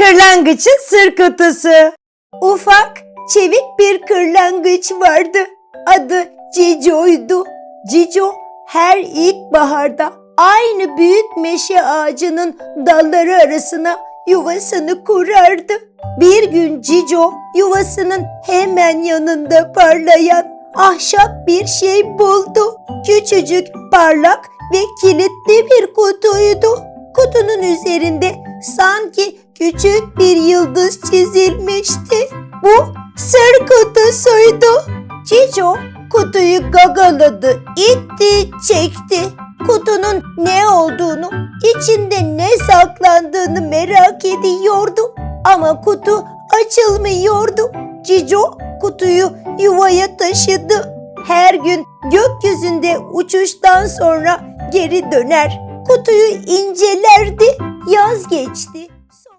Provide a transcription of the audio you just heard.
Kırlangıçın sır kutusu. Ufak, çevik bir kırlangıç vardı. Adı Cico'ydu. Cico her ilkbaharda aynı büyük meşe ağacının dalları arasına yuvasını kurardı. Bir gün Cico yuvasının hemen yanında parlayan ahşap bir şey buldu. Küçücük, parlak ve kilitli bir kutuydu. Kutunun üzerinde sanki küçük bir yıldız çizilmişti. Bu sır kutusuydu. Cico kutuyu gagaladı, itti, çekti. Kutunun ne olduğunu, içinde ne saklandığını merak ediyordu. Ama kutu açılmıyordu. Cico kutuyu yuvaya taşıdı. Her gün gökyüzünde uçuştan sonra geri döner. Kutuyu incelerdi. Yaz geçti.